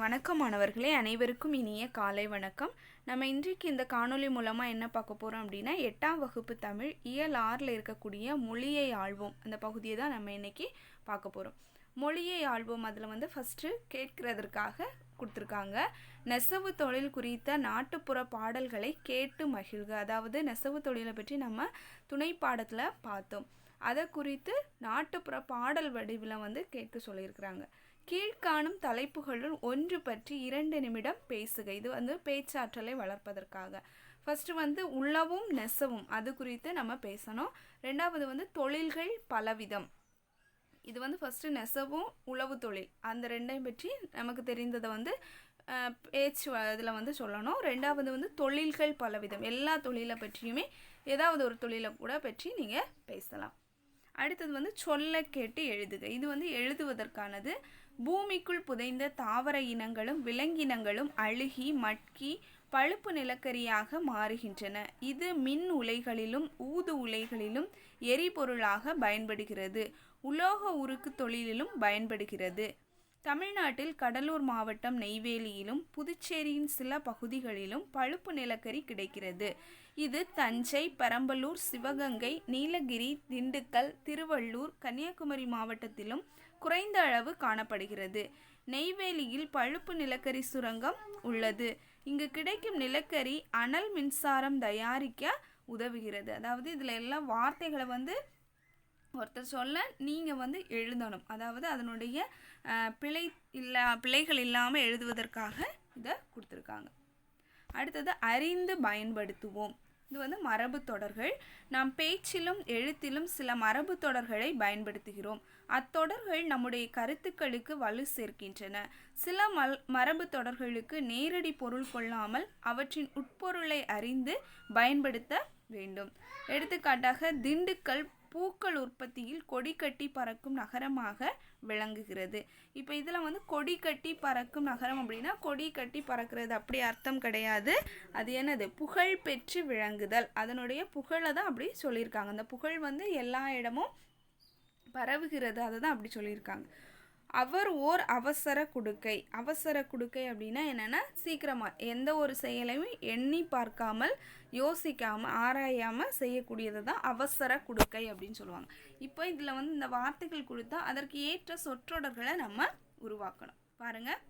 வணக்கம் மாணவர்களே அனைவருக்கும் இனிய காலை வணக்கம். நம்ம இன்றைக்கு இந்த காணொளி மூலமாக என்ன பார்க்க போகிறோம் அப்படின்னா எட்டாம் வகுப்பு தமிழ் இயல் ஆறில் இருக்கக்கூடிய மொழியை ஆழ்வோம் அந்த பகுதியை தான் நம்ம இன்றைக்கி பார்க்க போகிறோம் மொழியை ஆழ்வோம் அதில் வந்து ஃபஸ்ட்டு கேட்கிறதற்காக கொடுத்துருக்காங்க. நெசவு தொழில் குறித்த நாட்டுப்புற பாடல்களை கேட்டு மகிழ்க. அதாவது நெசவு தொழிலை பற்றி நம்ம துணை பாடத்தில் பார்த்தோம். அதை குறித்து நாட்டுப்புற பாடல் வடிவில் வந்து கேட்க சொல்லியிருக்கிறாங்க. கீழ்காணும் தலைப்புகளுள் ஒன்று பற்றி இரண்டு நிமிடம் பேசுக. இது வந்து பேச்சாற்றலை வளர்ப்பதற்காக. ஃபஸ்ட்டு வந்து உளவும் நெசவும் அது குறித்து நம்ம பேசணும். ரெண்டாவது வந்து தொழில்கள் பலவிதம். இது வந்து ஃபஸ்ட்டு நெசவும் உழவு தொழில். அந்த ரெண்டையும் பற்றி நமக்கு தெரிந்ததை வந்து பேச்சு இதில் வந்து சொல்லணும். ரெண்டாவது வந்து தொழில்கள் பலவிதம். எல்லா தொழிலை பற்றியுமே ஏதாவது ஒரு தொழிலை கூட பற்றி நீங்கள் பேசலாம். அடுத்தது வந்து சொல்ல கேட்டு எழுதுக. இது வந்து எழுதுவதற்கானது. பூமிக்குள் புதைந்த தாவர இனங்களும் விலங்கினங்களும் அழுகி மட்கி பழுப்பு நிலக்கரியாக மாறுகின்றன. இது மின் உலைகளிலும் ஊது உலைகளிலும் எரிபொருளாக பயன்படுகிறது. உலோக உருக்கு தொழிலிலும் பயன்படுகிறது. தமிழ்நாட்டில் கடலூர் மாவட்டம் நெய்வேலியிலும் புதுச்சேரியின் சில பகுதிகளிலும் பழுப்பு நிலக்கரி கிடைக்கிறது. இது தஞ்சை பெரம்பலூர் சிவகங்கை நீலகிரி திண்டுக்கல் திருவள்ளூர் கன்னியாகுமரி மாவட்டத்திலும் குறைந்த அளவு காணப்படுகிறது. நெய்வேலியில் பழுப்பு நிலக்கரி சுரங்கம் உள்ளது. இங்கு கிடைக்கும் நிலக்கரி அனல் மின்சாரம் தயாரிக்க உதவுகிறது. அதாவது இதில் எல்லாம் வார்த்தைகளை வந்து ஒருத்தர் சொல்ல நீங்கள் வந்து எழுதணும். அதாவது அதனுடைய பிழை இல்லா பிழைகள் இல்லாமல் எழுதுவதற்காக இதை கொடுத்துருக்காங்க. அடுத்தது அறிந்து பயன்படுத்துவோம். இது வந்து மரபு தொடர்கள். நாம் பேச்சிலும் எழுத்திலும் சில மரபு தொடர்களை பயன்படுத்துகிறோம். அத்தொடர்கள் நம்முடைய கருத்துக்களுக்கு வலு சேர்க்கின்றன. சில மல் மரபு தொடர்களுக்கு நேரடி பொருள் கொள்ளாமல் அவற்றின் உட்பொருளை அறிந்து பயன்படுத்த வேண்டும். எடுத்துக்காட்டாக திண்டுக்கல் பூக்கள் உற்பத்தியில் கொடி கட்டி பறக்கும் நகரமாக விளங்குகிறது. இப்போ இதில் வந்து கொடி கட்டி பறக்கும் நகரம் அப்படின்னா கொடி கட்டி பறக்கிறது அப்படி அர்த்தம் கிடையாது. அது என்னது? புகழ் பெற்று விளங்குதல். அதனுடைய புகழை தான் அப்படி சொல்லியிருக்காங்க. அந்த புகழ் வந்து எல்லா இடமும் பரவுகிறது. அதை தான் அப்படி சொல்லியிருக்காங்க. அவர் ஓர் அவசர குடுக்கை. அவசர குடுக்கை அப்படின்னா என்னென்னா சீக்கிரமாக எந்த ஒரு செயலையும் எண்ணி பார்க்காமல் யோசிக்காமல் ஆராயாமல் செய்யக்கூடியது தான் அவசர குடுக்கை அப்படின்னு சொல்லுவாங்க. இப்போ இதில் வந்து இந்த வார்த்தைகள் கொடுத்தா அதற்கு ஏற்ற சொற்றொடர்களை நம்ம உருவாக்கணும். பாருங்கள்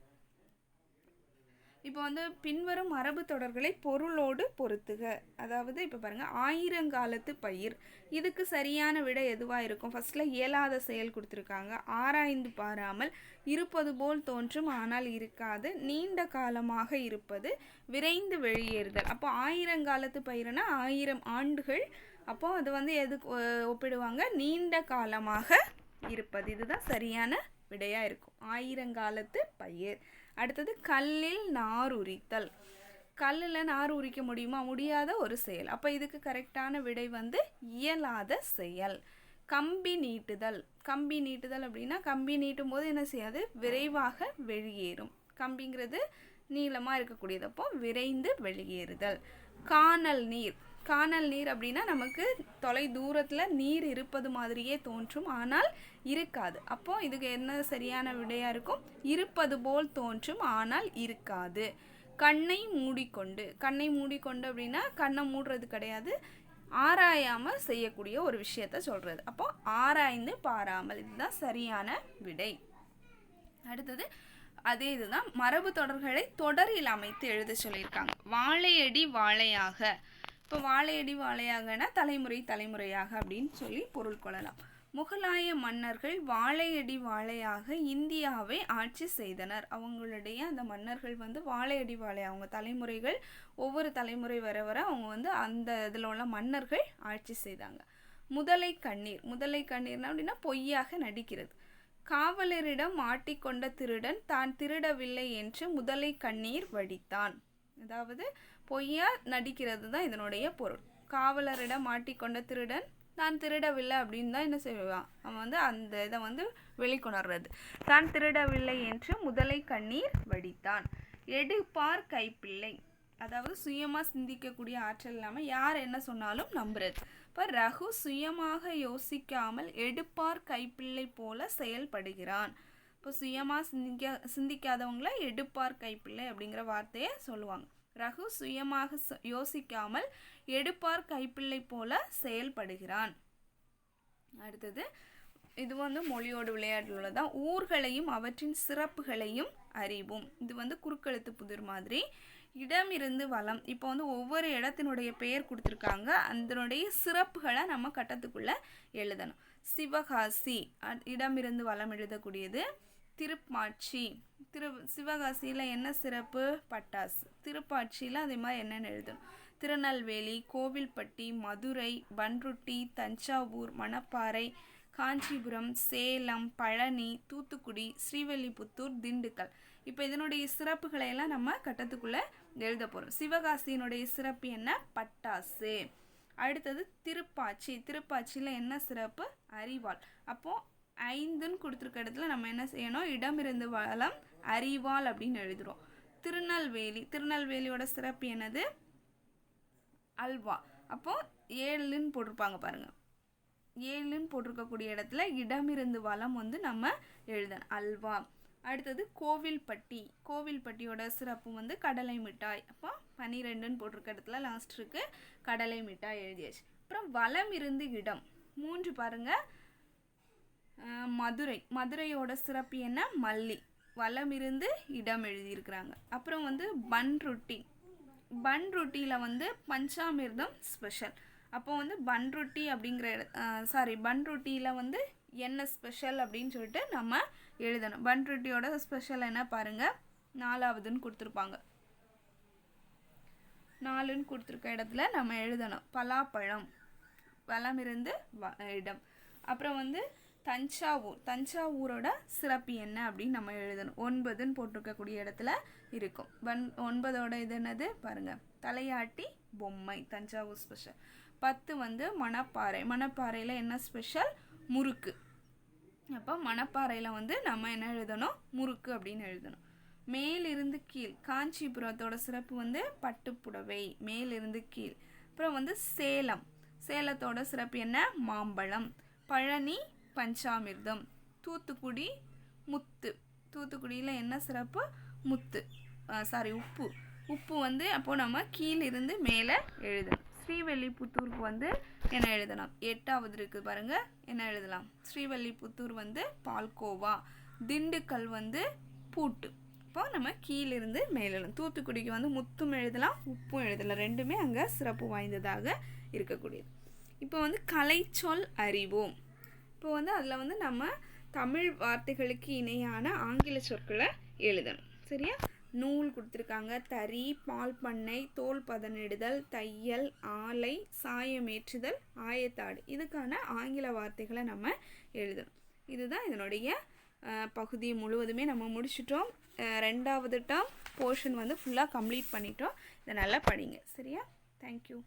இப்போ வந்து பின்வரும் மரபு தொடர்களை பொருளோடு பொருத்துக. அதாவது இப்போ பாருங்கள் ஆயிரங்காலத்து பயிர். இதுக்கு சரியான விடை எதுவாக இருக்கும்? ஃபஸ்ட்டில் இயலாத செயல் கொடுத்துருக்காங்க. ஆராய்ந்து பாராமல் இருப்பது போல் தோன்றும் ஆனால் இருக்காது. நீண்ட காலமாக இருப்பது விரைந்து வெளியேறுதல். அப்போ ஆயிரங்காலத்து பயிர்னா ஆயிரம் ஆண்டுகள். அப்போ அது வந்து எதுக்கு ஒ- ஒப்பிடுவாங்க? நீண்ட காலமாக இருப்பது. இதுதான் சரியான விடையாக இருக்கும். ஆயிரங்காலத்து பயிர். அடுத்தது கல்லில் நார் உரித்தல். கல்லில் நார் உரிக்க முடியுமா? முடியாத ஒரு செயல். அப்போ இதுக்கு கரெக்டான விடை வந்து இயலாத செயல். கம்பி நீட்டுதல். கம்பி நீட்டுதல் அப்படின்னா கம்பி நீட்டும் போது என்ன செய்யாது? விரைவாக வெளியேறும். கம்பிங்கிறது நீளமாக இருக்கக்கூடியதப்போ விரைந்து வெளியேறுதல். காணல் நீர். காணல் நீர் அப்படின்னா நமக்கு தொலை தூரத்தில் நீர் இருப்பது மாதிரியே தோன்றும். ஆனால் இருக்காது. அப்போது இதுக்கு என்ன சரியான விடையாக இருக்கும்? இருப்பது போல் தோன்றும் ஆனால் இருக்காது. கண்ணை மூடிக்கொண்டு கண்ணை மூடிக்கொண்டு அப்படின்னா கண்ணை மூடுறது கிடையாது. ஆராயாமல் செய்யக்கூடிய ஒரு விஷயத்த சொல்கிறது அப்போ ஆராய்ந்து பாராமல் இதுதான் சரியான விடை. அடுத்தது அதே இதுதான் மரபு தொடர்களை தொடரில் அமைத்து எழுத சொல்லியிருக்காங்க. வாழையடி வாழையாக. இப்போ வாழையடி வாழையாகனா தலைமுறை தலைமுறையாக அப்படின்னு சொல்லி பொருள் கொள்ளலாம். முகலாய மன்னர்கள் வாழையடி வாழையாக இந்தியாவை ஆட்சி செய்தனர். அவங்களுடைய அந்த மன்னர்கள் வந்து வாழையடி வாழை அவங்க தலைமுறைகள் ஒவ்வொரு தலைமுறை வர வர அவங்க வந்து அந்த இதில் உள்ள மன்னர்கள் ஆட்சி செய்தாங்க. முதலை கண்ணீர் முதலை கண்ணீர்னா அப்படின்னா பொய்யாக நடிக்கிறது. காவலரிடம் மாட்டிக்கொண்ட திருடன் தான் திருடவில்லை என்று முதலை கண்ணீர் வடித்தான். அதாவது பொய்யா நடிக்கிறது தான் இதனுடைய பொருள். காவலரிடம் மாட்டிக்கொண்ட திருடன் தான் திருடவில்லை அப்படின்னு தான் என்ன செய்வான்? அவன் வந்து அந்த இதை வந்து வெளிக்கொணர்றது. தான் திருடவில்லை என்று முதலை கண்ணீர் வடித்தான். எடுப்பார் கைப்பிள்ளை. அதாவது சுயமாக சிந்திக்கக்கூடிய ஆற்றல் இல்லாமல் யார் என்ன சொன்னாலும் நம்புறது. இப்போ ரகு சுயமாக யோசிக்காமல் எடுப்பார் கைப்பிள்ளை போல செயல்படுகிறான். இப்போ சுயமாக சிந்திக்க சிந்திக்காதவங்கள எடுப்பார் கைப்பிள்ளை அப்படிங்கிற வார்த்தையை சொல்லுவாங்க. ரகு சுயமாக யோசிக்காமல் எடுப்பார் கைப்பிள்ளை போல செயல்படுகிறான். அடுத்தது இது வந்து மொழியோடு விளையாட்டில் தான் ஊர்களையும் அவற்றின் சிறப்புகளையும் அறிவோம். இது வந்து குறுக்கெழுத்து புதிர் மாதிரி. இடம் இருந்து வளம். இப்போ வந்து ஒவ்வொரு இடத்தினுடைய பெயர் கொடுத்துருக்காங்க. அதனுடைய சிறப்புகளை நம்ம கட்டத்துக்குள்ளே எழுதணும். சிவகாசி அ- இடமிருந்து வளம் எழுதக்கூடியது திருப்பாட்சி. திரு சிவகாசியில் என்ன சிறப்பு? பட்டாசு. திருப்பாட்சியில் அதே மாதிரி என்னென்னு எழுதணும் திருநெல்வேலி கோவில்பட்டி மதுரை பன்ருட்டி தஞ்சாவூர் மணப்பாறை காஞ்சிபுரம் சேலம் பழனி தூத்துக்குடி ஸ்ரீவல்லிபுத்தூர் திண்டுக்கல். இப்போ இதனுடைய சிறப்புகளை எல்லாம் நம்ம கட்டத்துக்குள்ளே எழுத போகிறோம் சிவகாசியினுடைய சிறப்பு என்ன? பட்டாசு. அடுத்தது திருப்பாச்சி திருப்பாச்சியில் என்ன சிறப்பு? அறிவாள் அப்போது ஐந்துன்னு கொடுத்துருக்க இடத்துல நம்ம என்ன செய்யணும்? இடமிருந்து வளம் அறிவால் அப்படின்னு எழுதுகிறோம் திருநெல்வேலி திருநெல்வேலியோட சிறப்பு என்னது? அல்வா. அப்போது ஏழுன்னு போட்டிருப்பாங்க பாருங்கள் ஏழுன்னு போட்டிருக்கக்கூடிய இடத்துல இடமிருந்து வளம் வந்து நம்ம எழுதணும். அல்வா. அடுத்தது கோவில்பட்டி. கோவில்பட்டியோட சிறப்பு வந்து கடலை மிட்டாய். அப்போ பன்னிரெண்டுன்னு போட்டிருக்க இடத்துல லாஸ்ட் இருக்குது கடலை மிட்டாய் எழுதியாச்சு. அப்புறம் வளம் இருந்து இடம். மூன்று பாருங்கள் மதுரை. மதுரையோட சிறப்பு என்ன? மல்லி. வளமிருந்து இருந்து இடம் எழுதியிருக்கிறாங்க. அப்புறம் வந்து பன் ரொட்டி. பன் ரொட்டியில் வந்து பஞ்சாமிர்தம் ஸ்பெஷல். அப்போ வந்து பன் ரொட்டி அப்படிங்கிற சாரி பன் ரொட்டியில் வந்து என்ன ஸ்பெஷல் அப்படின்னு சொல்லிட்டு நம்ம எழுதணும். பன் ரொட்டியோட ஸ்பெஷல் என்ன பாருங்கள் நாலாவதுன்னு கொடுத்துருப்பாங்க. நாலுன்னு கொடுத்துருக்க இடத்துல நம்ம எழுதணும். பலாப்பழம். வளமிருந்து வ- இடம். அப்புறம் வந்து தஞ்சாவூர் தஞ்சாவூரோட சிறப்பு என்ன அப்படின்னு நம்ம எழுதணும். ஒன்பதுன்னு போட்டிருக்கக்கூடிய இடத்துல இருக்கும். வன் ஒன்பதோட இது என்னது? பாருங்கள் தலையாட்டி பொம்மை தஞ்சாவூர் ஸ்பெஷல் பத்து வந்து மணப்பாறை. மணப்பாறையில் என்ன ஸ்பெஷல் முறுக்கு. அப்போ மணப்பாறையில் வந்து நம்ம என்ன எழுதணும்? முறுக்கு அப்படின்னு எழுதணும். மேலிருந்து கீழ் காஞ்சிபுரத்தோட சிறப்பு வந்து பட்டுப்புடவை. மேலிருந்து கீழ். அப்புறம் வந்து சேலம். சேலத்தோட சிறப்பு என்ன? மாம்பழம். பழனி பஞ்சாமிர்தம். தூத்துக்குடி முத்து. தூத்துக்குடியில் என்ன சிறப்பு? முத்து. சாரி உப்பு. உப்பு வந்து அப்போது நம்ம கீழிருந்து மேலே எழுதணும். ஸ்ரீவெல்லிபுத்தூருக்கு வந்து என்ன எழுதலாம்? எட்டாவது இருக்குது பாருங்கள் என்ன எழுதலாம்? ஸ்ரீவெல்லிபுத்தூர் வந்து பால்கோவா. திண்டுக்கல் வந்து பூட்டு. இப்போ நம்ம கீழிருந்து மேலே தூத்துக்குடிக்கு வந்து முத்தும் எழுதலாம் உப்பும் எழுதலாம். ரெண்டுமே அங்கே சிறப்பு வாய்ந்ததாக இருக்கக்கூடியது. இப்போ வந்து கலைச்சொல் அறிவோம். இப்போ வந்து அதில் வந்து நம்ம தமிழ் வார்த்தைகளுக்கு இணையான ஆங்கில சொற்களை எழுதணும். சரியா? நூல் கொடுத்துருக்காங்க. தறி பால் பண்ணை தோல் பதனிடுதல் தையல் ஆலை சாயமேற்றுதல் ஆயத்தாடு. இதுக்கான ஆங்கில வார்த்தைகளை நம்ம எழுதணும். இதுதான் இதனுடைய பகுதி முழுவதுமே நம்ம முடிச்சிட்டோம். ரெண்டாவது டேர்ம் போர்ஷன் வந்து ஃபுல்லாக கம்ப்ளீட் பண்ணிட்டோம். இதை நல்லா படிங்க. சரியா? தேங்க்யூ